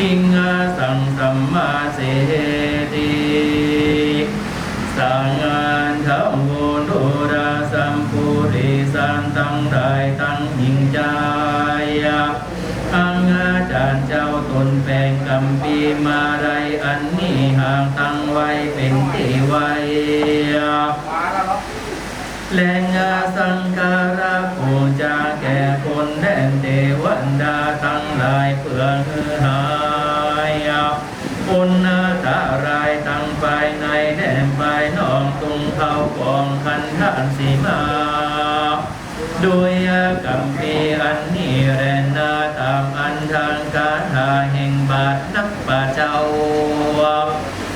ทิงอาสังสัมมาเสติสังฆานธรรมโมโนราสัมปุริสันตังได้ตั้งหิงใจอังอาจารย์เจ้าตนแปลงกำปีมาไรอันนี้ห่างตั้งไว้เป็นที่ไว้แลงอาสังการะ ทางกาถาแห่งบาทนักป่าเจ้า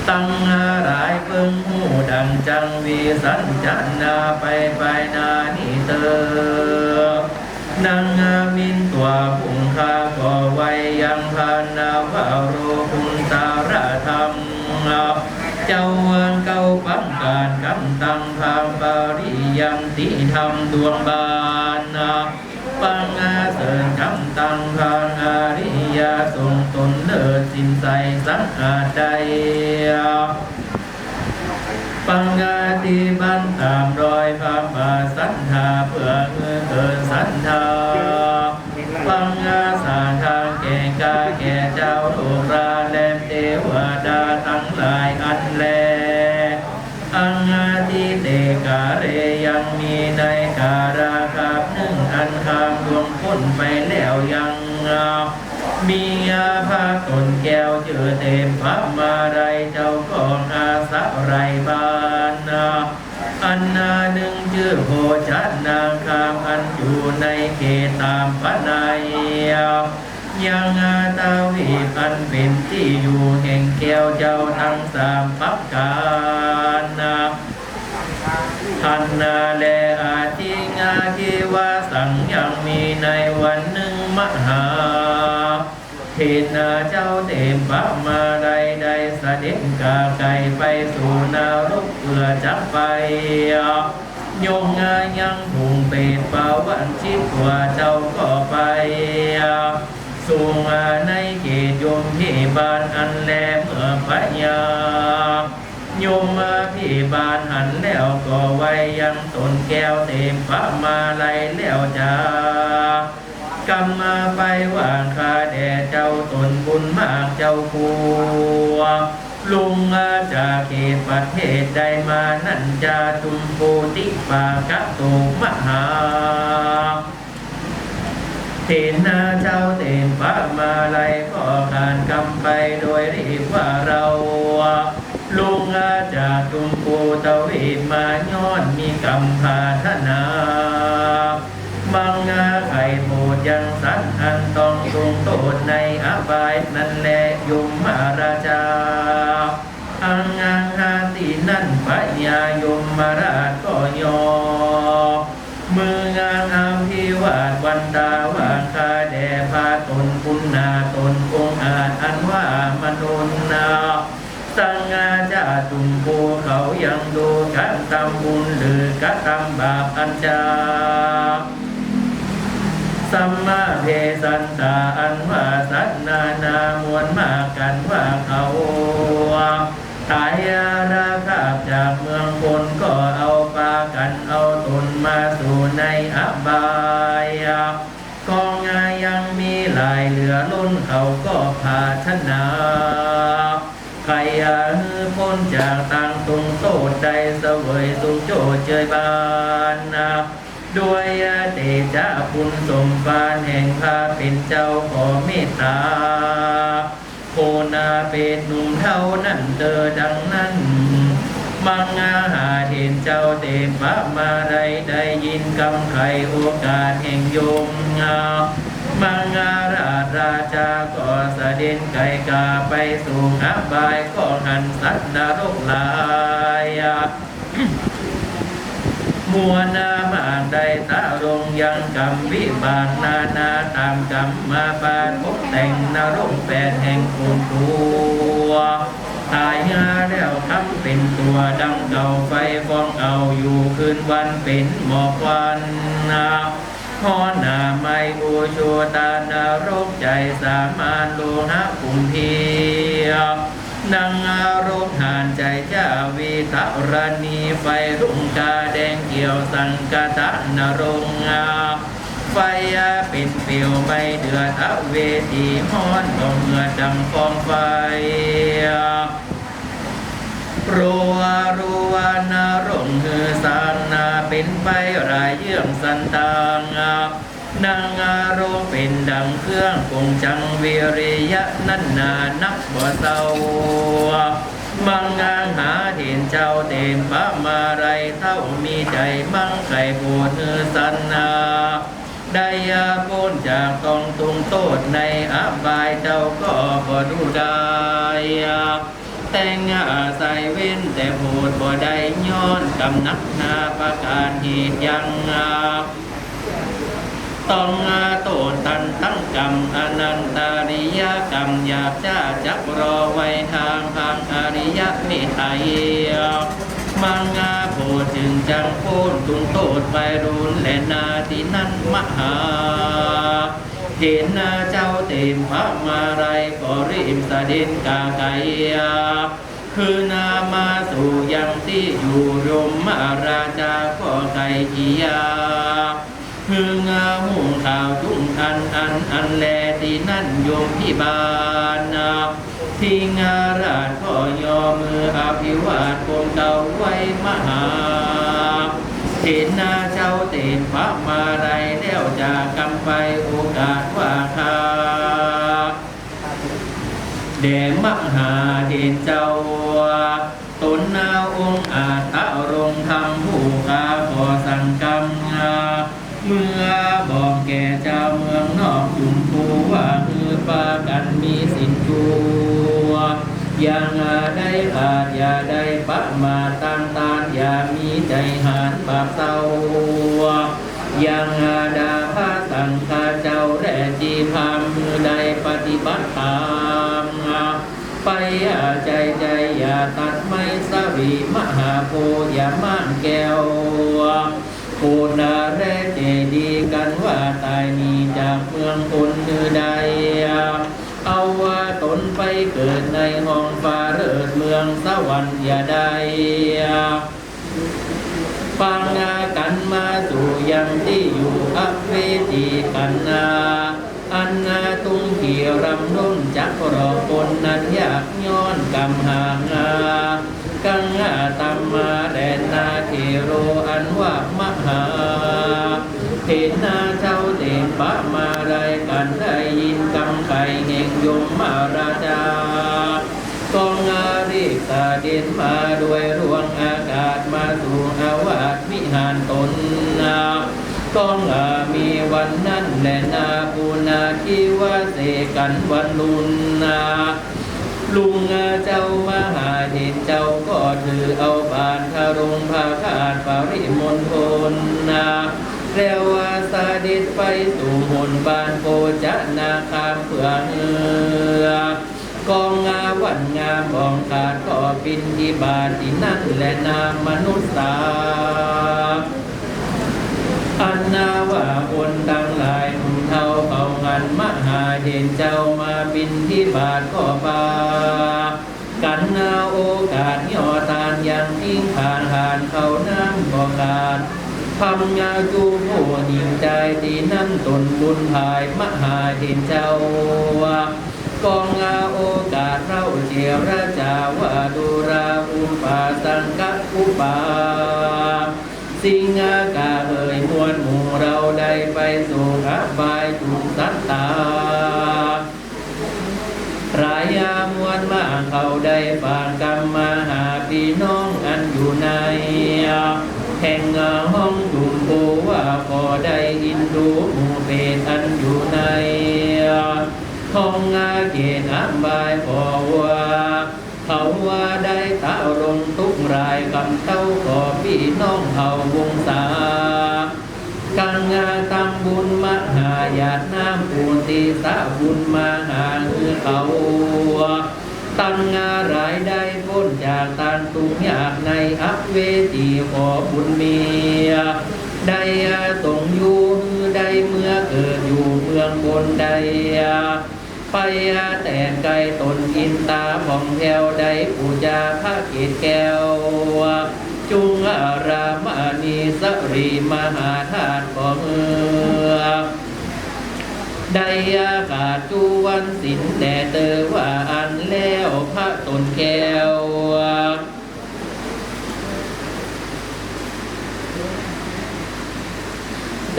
ตั้งอารายเพิ่งหูดังจังวีสันจันนาไปไปนานิเตอนางามินตัวพุงคาก่อไว้ยังพานาวาโรคุณตาระธรรมเจ้าเมืองเก่าปังการกำตังพามปาริยัมติธรรมดวงบานนา ปังอาเสริญคำตังพางอาริยาทรงตนเลิศสินใสสังอาใจปังกาติบันตามรอยพระบาสันธาเพื่อเงินเกินสันธาปังกาสา นไปแล้วยังมีอาภาตนแก้วเจอเต็มพระมาไรเจ้าของอาสะไรบานนาอันนาหนึ่งชื่อโพชันนาคามอันอยู่ในเขตตามพระนายยังอาตาวีอันเป็นที่อยู่แห่งแก้วเจ้าทั้งสามปักการนา ทันนาเลอาทิงาทิวาสังยังมีในวันหนึ่งมหาเทนาเจ้าเต็มปะมาใดใดเสด็จกาไก่ไปสู่นารกเพื่อจักไปโยงงายังพุงเป็ดป่าวันชิดตัวเจ้าก็ไปสู่มาในเขตโยมที่บ้านอันแลเมื่อพะยา ยมมาพี่บานหันแล้วก็ไว้ยังตนแก้วเต็มพระมาลัยแล้วจ้ากรรมมาไปว่างคาแด่เจ้าตนบุญมากเจ้าครัวลุงอาจากเขตประเทศใดมานั่นจะตุมปูติปากะตุมหาเทนาเจ้าเต็มพระมาลัยก็การกำไปโดยรีบว่าเราลุงอาจากตุมปู ตวีมาย้อนมีกรรมพาธนาบังงาไข่โพดยังสันอันต้องทรงโทษในอบายนั่นแหละยมมาราชา ยังดูการทำบุญหรือกระทำบาปอันจาสัมมาเพสันตาอันว่าสัตนานามวลมากกันว่าเขาตายาราคาบจากเมืองคนก็เอาปากันเอาตนมาสู่ในอบายกองงายังมีหลายเหลือล้นเขาก็ภาชนะใครอาฮือพ้นจากต่าง ตรงโตดใดเสวยสุงโจเจยบานนาด้วยเดชะคุณสมบานแห่งพาเป็นเจ้าขอเมตตาโคนาเป็นหนุ่มเท่านั้นเดอดังนั้นมังอาหาเห็นเจ้าเต็มพระมาไดได้ยินคำไขโอกาสแห่งโยมงามังอา ราชราชาก็เสด็จไก่กาไปสู่อบายก็หันสัตว์นรกลายมัวนามาได้ตารงยังกรรมวิบากนานาตามกรรมมาปาทบแต่งนรกแปดแห่งคูณตัวตายงาแล้วทำเป็นตัวดังเก่าไฟฟองเอาอยู่คืนวันเป็นหมอกวันนา หอนาไมบูชูตานารกใจสามานโลหะคุมเพียนังอารมณ์หานใจเจ้าวีตะรณีไฟรุ่งกาแดงเกี่ยวสังกตะนรงอาไฟเป็นเปลวไม่เดือดอเวทีฮ้อนก็เมื่อดังฟองไฟ รัวรัวนรงคือสางนาเป็นไปรายเยื่องสันตางานางอารมณ์เป็นดังเครื่องคงจังวิริยะนันนานักบ่เศร้ามังงางหาเห็นเจ้าเต็มปะมาไรเท่ามีใจมั่งไก่โบดเนือสันนาได้ยาพ้นจากกองตุงโตดในอบายเจ้าก็บ่ดูได้ แต่งอาศัยเว้นแต่โพดบ่ได้ย้อนกำนักนาประการเหตุยังอาต้องอาโตตันตั้งกรรมอนันตาริยกรรมอยากจะจักรอไว้ทางทางอริยเมตไตรมังงาโพดถึงจังโพนตุงโตดไปรุนและนาตินั้นมหาเห็นนา ปมพระมาไรก็รีบเสด็จกาไกยาคือนามาสู่ยังที่อยู่รมมาราชาก็ไกกียาคืองาหุงข่าวจุงอันอันอันแลที่นั่นโยมที่บานนาที่งาราชก็ยอมืออภิวาทคงเก่าไว้มหาเห็นนาเจ้าเต็มพระมาไรแล้วจากกำไปโอกาสว่าคา แด่มหาเดนเจ้าตนนาองอาตะรงทำผู้กาขอสังกำงาเมื่อบอกแก่เจ้าเมืองนอกจุมภูว่าคือปากันมีสินจูอย่างได้ขาดอย่าได้ปะมาตั้งตานอย่ามีใจหานบาปเศร้าอย่างดา ใจอย่าตัดไม่สวีมหาโพอย่าม่านแก้วปูนาแรเจดีกันว่าตายนี้จากเมืองคนนือใด เอาว่าตนไปเกิดในห้องฟ้าเลิศเมืองสวรรค์อย่าได้ปังอากันมาสู่ยังที่อยู่อเวจีกันนา อันนาตุงขี่รำนุ่ จักรอคนนั้นอยากย้อนกำหางากังอาตัมมาแดนนาเทโรอันว่ามหาเทนาเจ้าเตปะมาได้กันได้ยินกำไก่แห่งยมมาราชากองอาริกาเด่นมาด้วยรวงอากาศมาสู่อาวาสวิหารตนนา กองอามีวันนั้นแลนาปูนาคิวาเสกันวันลุนนาลุงอาเจ้ามหาเห็นเจ้าก็ถือเอาบานคารงพาขาดปาริมณฑลนาแล้วว่าสาดิตไปสู่หนบานโกจะนาคามเพื่อเหือกองงาวันงามบองขาดก็ปินที่บาทที่นั่นและนามมนุษย์สา นาว่าคนทั้งหลายหนุ่มเท่าเขางันมหาเห็นเจ้ามาบินที่บาทก็ปากันนาโอกาสย่อตานยังทิ้งผ่านหานเขาน้ำบอกาดทำงาจูโหหิงใจตีนั่นตนบุญภายมหาเห็นเจ้ากองอาโอกาสเราเจียวราจาวาดูราอุปาสังกัอุปา สิงอากาเอ่ยมวลหมู่เราได้ไปสู่อบายจุกสัตตารายามวลมาเขาได้ฝากกรรมมาหาพี่น้องอันอยู่ในแห่งห้องจุมปูว่าพอได้อินดูหมู่เปตอันอยู่ในห้องอาเกตอับายพอว่า เขาว่าได้ตารงทุกรายกำเต้าขอพี่น้องเผาวงศากังงาตำบุญมหาญาติน้ำปูนตีสาบุญมหาคือเขาตั้งงารายได้พ้นจากตานตุงยากในอัพเวทีขอบุญเมียได้ตรงอยู่ได้เมื่อเกิดอยู่เมืองบนใด ไปแต่ไกลตนอินตาผ่องแถวใดปูจาพระเกตแก้ว จุงอารามณีสรีมหาธาตุของเอือได้อากาศจุวันสินแต่เตอว่าอันแล้วพระตนแก้ว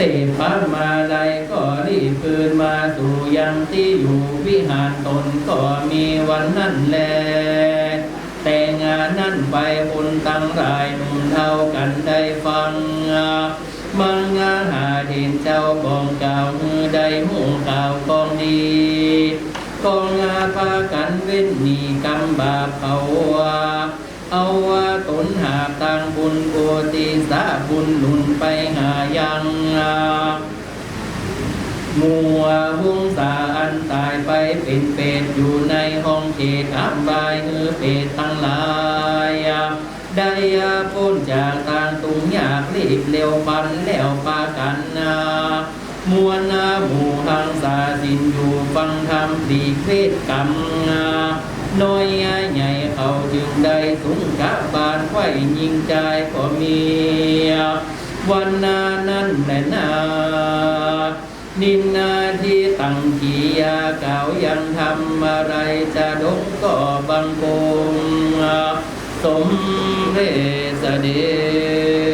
ตพระมาใดก็รีบคืนมาสู่ยังที่อยู่วิหารตนก็มีวันนั้นแล แต่งานนั้นไปคนตั้งรายหนุ่มเท่ากันได้ฟังมังงานหาเด่นเจ้าบองเก่ามือใดหูข่าวกองดีกองงาพากันเว้นหนีกำบาปเขาว่า เอาว่าตนหาตังบุญโกติสาบุญหนุนไปหายังมัวหุงสาอันตายไปเป็นเปรตอยู่ในห้องเขตอับายเออเปรตทั้งหลายได้พ้นจากทางตุงอยากรีบเร็วปันแล้วปากันนามวลนาหมู่หังสาสินอยู่ฟังธรรมปลีเพศกรรมน้อย ใหญ่งได้สุงกะบานไว้ยิงใจก็มีวันนานั้นแหละนานินนาที่ตั้งขียาเก่ายังทำอะไรจะดงก็บังคงสมเพสเดช